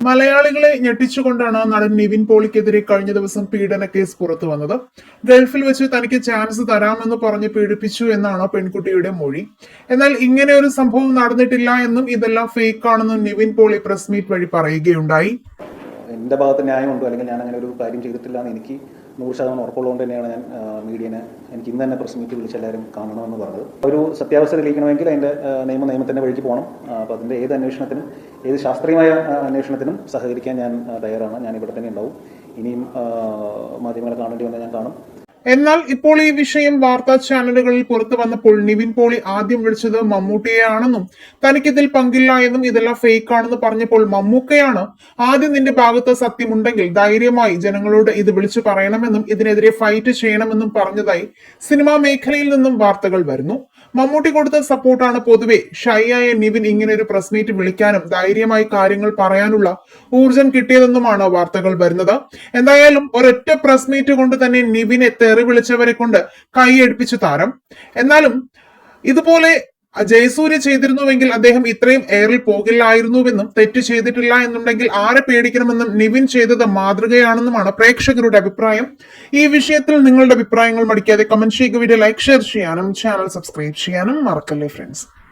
മലയാളികളെ ഞെട്ടിച്ചുകൊണ്ടാണ് നടൻ നിവിൻ പോളിക്കെതിരെ കഴിഞ്ഞ ദിവസം പീഡന കേസ് പുറത്തു വന്നത്. ഗൾഫിൽ വെച്ച് തനിക്ക് ചാൻസ് തരാമെന്ന് പറഞ്ഞ് പീഡിപ്പിച്ചു എന്നാണ് പെൺകുട്ടിയുടെ മൊഴി. എന്നാൽ ഇങ്ങനെ ഒരു സംഭവം നടന്നിട്ടില്ല എന്നും ഇതെല്ലാം ഫേക്ക് ആണെന്നും നിവിൻ പോളി പ്രസ് മീറ്റ് വഴി പറയുകയുണ്ടായി. എന്റെ ഭാഗത്ത് ന്യായമുണ്ടോ അല്ലെങ്കിൽ ഞാൻ അങ്ങനെ ഒരു കാര്യം ചെയ്തിട്ടില്ല എന്ന് എനിക്ക് നൂറ് ശതമാനം ഉറപ്പുള്ളതുകൊണ്ട് തന്നെയാണ് ഞാൻ മീഡിയനെ എനിക്ക് ഇന്ന് തന്നെ പ്രസ് മീറ്റ് വിളിച്ച് എല്ലാവരും കാണണമെന്ന് പറഞ്ഞത്. ഒരു സത്യാവസ്ഥ തെളിയിക്കണമെങ്കിൽ അതിന്റെ നിയമ നിയമത്തിന്റെ വഴിക്ക് പോകണം. അപ്പോൾ അതിന്റെ ഏത് അന്വേഷണത്തിനും ഏത് ശാസ്ത്രീയമായ അന്വേഷണത്തിനും സഹകരിക്കാൻ ഞാൻ തയ്യാറാണ്. ഞാൻ ഇവിടെ തന്നെ ഉണ്ടാവും. ഇനിയും മാധ്യമങ്ങളെ കാണേണ്ടി വന്നാൽ ഞാൻ കാണും. എന്നാൽ ഇപ്പോൾ ഈ വിഷയം വാർത്താ ചാനലുകളിൽ പുറത്തു വന്നപ്പോൾ നിവിൻ പോളി ആദ്യം വിളിച്ചത് മമ്മൂട്ടിയെയാണെന്നും തനിക്കിതിൽ പങ്കില്ല എന്നും ഇതെല്ലാം ഫേക്ക് ആണെന്ന് പറഞ്ഞപ്പോൾ മമ്മൂക്കയാണ് ആദ്യം നിന്റെ ഭാഗത്ത് സത്യമുണ്ടെങ്കിൽ ധൈര്യമായി ജനങ്ങളോട് ഇത് വിളിച്ചു പറയണമെന്നും ഇതിനെതിരെ ഫൈറ്റ് ചെയ്യണമെന്നും പറഞ്ഞതായി സിനിമാ മേഖലയിൽ നിന്നും വാർത്തകൾ വരുന്നു. മമ്മൂട്ടി കൊടുത്ത സപ്പോർട്ടാണ് പൊതുവെ. ഷൈയായ നിവിൻ ഇങ്ങനെ ഒരു പ്രസ് മീറ്റ് വിളിക്കാനും ധൈര്യമായി കാര്യങ്ങൾ പറയാനുള്ള ഊർജം കിട്ടിയതെന്നുമാണ് വാർത്തകൾ വരുന്നത്. എന്തായാലും ഒരൊറ്റ പ്രസ് മീറ്റ് കൊണ്ട് തന്നെ നിവിനെ തെറി വിളിച്ചവരെ കൊണ്ട് കൈയടിപ്പിച്ചു താരം. എന്നാലും ഇതുപോലെ ജയസൂര്യ ചെയ്തിരുന്നുവെങ്കിൽ അദ്ദേഹം ഇത്രയും എയറിൽ പോകില്ലായിരുന്നുവെന്നും തെറ്റ് ചെയ്തിട്ടില്ല എന്നുണ്ടെങ്കിൽ ആരെ പേടിക്കണമെന്നും നിവിൻ ചെയ്തത് മാതൃകയാണെന്നുമാണ് പ്രേക്ഷകരുടെ അഭിപ്രായം. ഈ വിഷയത്തിൽ നിങ്ങളുടെ അഭിപ്രായങ്ങൾ മടിക്കാതെ കമന്റ് ചെയ്യുക. വീഡിയോ ലൈക്ക് ഷെയർ ചെയ്യാനും ചാനൽ സബ്സ്ക്രൈബ് ചെയ്യാനും മറക്കല്ലേ ഫ്രണ്ട്സ്